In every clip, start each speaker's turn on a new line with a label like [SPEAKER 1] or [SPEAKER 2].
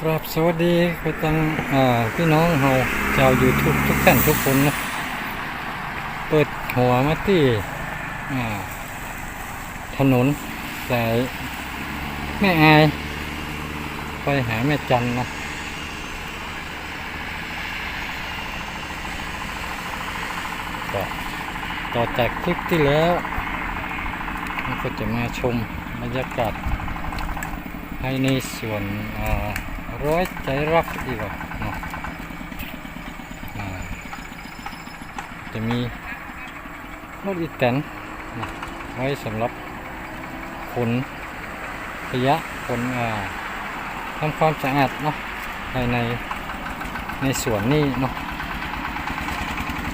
[SPEAKER 1] ครับสวัสดีไปตังอ่าพี่น้องเฮาชาวยูทูบทุกท่านทุกคนนะเปิดหัวมาที่ถนนสายแม่อาย ไปหาแม่จันนะก็ต่อจากคลิปที่แล้วเราก็จะมาชมบรรยากาศให้ในส่วนอ่า ร้อยใจรักดีกว่าเนาะอ่าจะมีรถอีแตนนะไว้สำหรับขนขยะขนอ่าทำความสะอาดเนาะภายในในสวนนี่เนาะ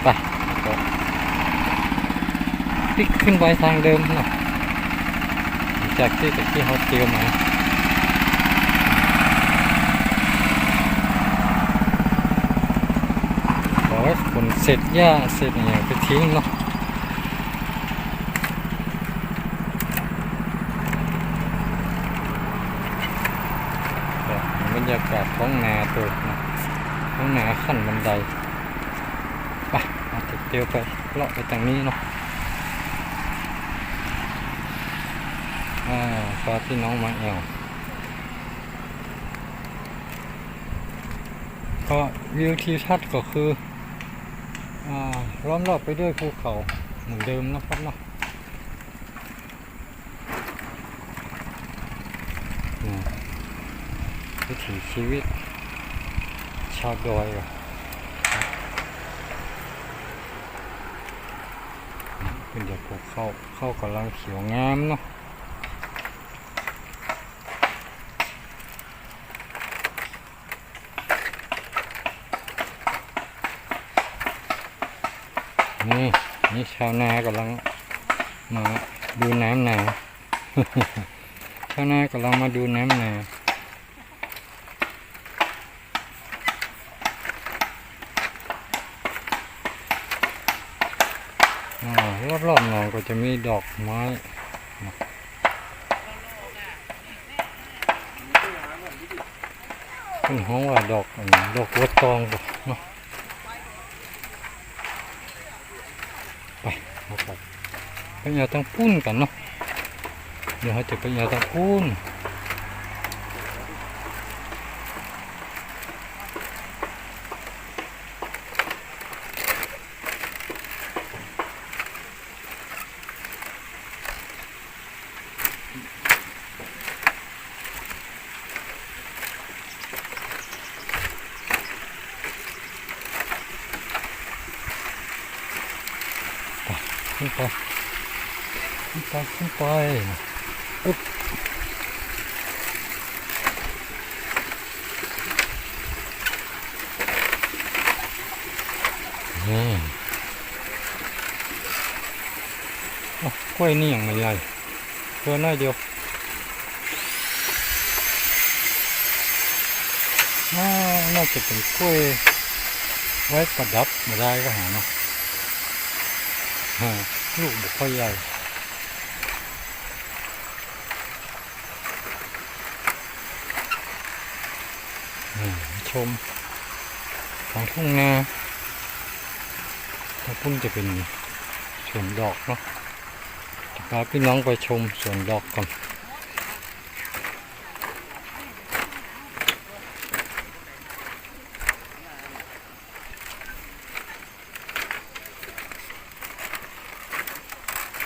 [SPEAKER 1] ไปพลิกขึ้นไปทางเดิมเนาะจากที่ตะกี้เขาเจอมา บอกว่าขนเสร็จหญ้าเสร็จอย่างไปทิ้งเนาะบรรยากาศท้องนาตัวนะท้องนาขั้นบันไดไปมาติดเตียวไปเลาะไปทางนี้เนาะอ่าพาพี่น้องมาแอวก็วิวทิวทัศน์ก็คือ ล้อมรอบไปด้วยภูเขาเหมือนเดิมนะครับเนาะวิถีชีวิต ชาวดอยว่ะเป็นจากภูเข้าเข้ากำลังเขียวงามเนาะนี่ นี่ชาวนากำลังมาดูน้ำนาชาวนากำลังมาดูน้ำนาอรอบๆหนองก็จะมีดอกไม้นะเป็นห้องว่าดอกดอกบัวตองบ่เนาะไปเอาไป ไปเอาทางปุ้นกันเนาะเดี๋ยวเราจะไปเอาทางปุ้นขึ้นไปปุ๊บนี่กล้วยนี่อย่างใหญ่เพื่อน้อยเดียวน่าจะเป็นกล้วยไว้ประดับมาได้ก็หาเนาะฮะลูกบุกค่อยใหญ่ ชมของทุ่งนาถ้าพุ่งจะเป็นสวนดอกเนาะจะพาพี่น้องไปชมสวนดอกก่อน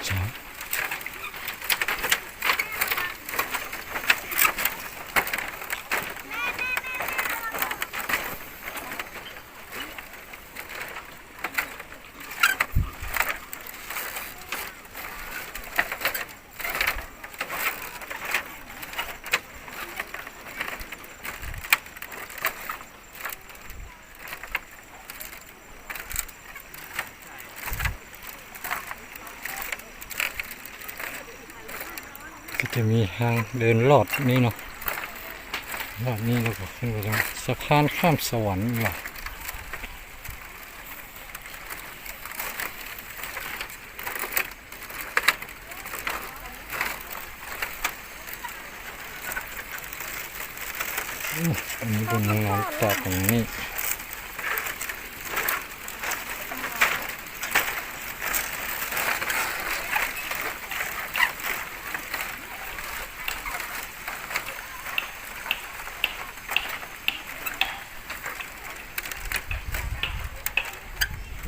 [SPEAKER 1] จ้า ก็จะมีทางเดินลอดนี่เนาะลอดนี้เราก็ขึ้นไปตรงสะพานข้ามสวรรค์เหรออืมอันนี้เป็นน้ำๆจากตรงนี้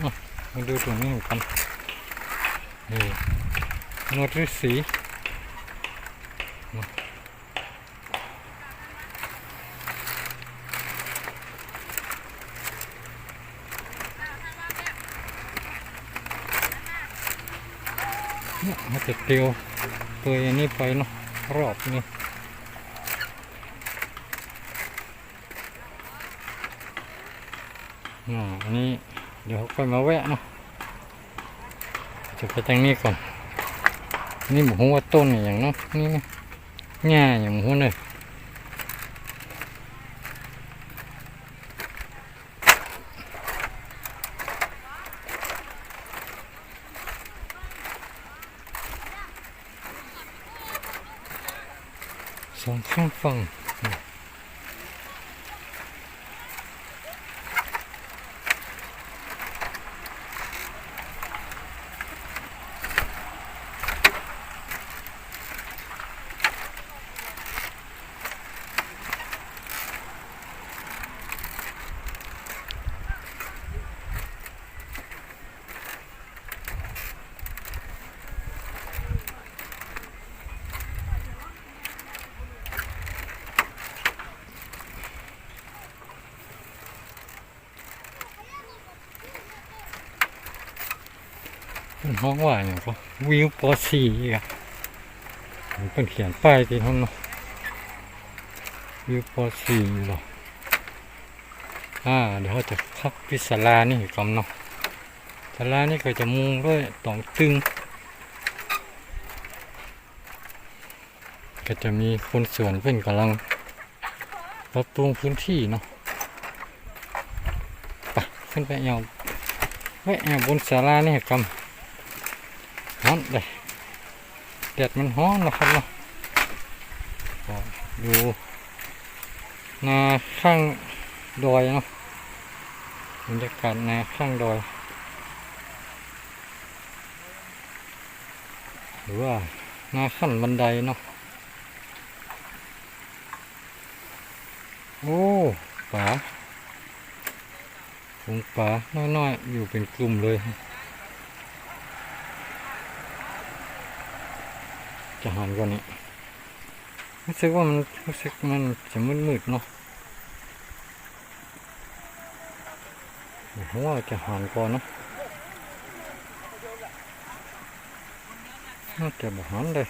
[SPEAKER 1] อะ มาดูตรงนี้กันนี่นวดฤาษีเนี่ยมันจะเตียวตัวอันนี้ไปเนาะรอบนี้อ่าอันนี้ เดี๋ยวค่อยมาแวะเนาะจะไปทางนี้ก่อน นี่หมูหัวต้นอย่างเนาะนี่นะหญ้าอย่างหมูเลยสองข้างฝั่ง ห้องว่าอย่างก็วิวปอสีอีกอะมันเป็นเขียนป้ายที่ท่านเนาะวิวปอสีเหรออ่าเดี๋ยวเขาจะพักพิศาลานี่ก่อนเนาะศาลานี่ก็จะมุงด้วยตองตึง ก็จะมีคนสวนเพื่อนกำลังปรับปรุงพื้นที่เนาะไปขึ้นไปเอาไว้แอวบนศาลานี่กำ ร้อนเลยแดดมันร้อนนะครับเนาะดูนาข้างดอยเนาะบรรยากาศนาข้างดอยหรือว่านาขั้นบันไดเนาะโอ้ป่าฝูงป่าน้อยๆอยู่เป็นกลุ่มเลย จะหันกว่านี้รู้สึกว่ามันรู้สึกมันจะมืดๆเนาะผมว่าจะหันก่อนเนาะน่าจะบหันเลย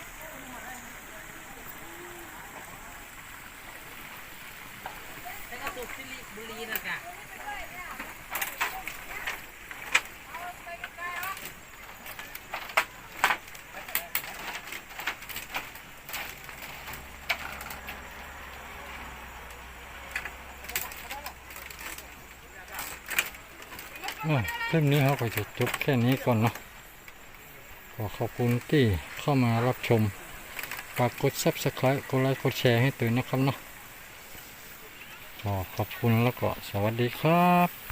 [SPEAKER 2] แล้วก็สุกสิริบุรีนะกะ
[SPEAKER 1] คลิปนี้เขาก็จะจบแค่นี้ก่อนเนาะขอขอบคุณที่เข้ามารับชมฝากกด subscribe กดไลค์กดแชร์ให้ตื่นนะครับเนาะขอขอบคุณแล้วก็สวัสดีครับ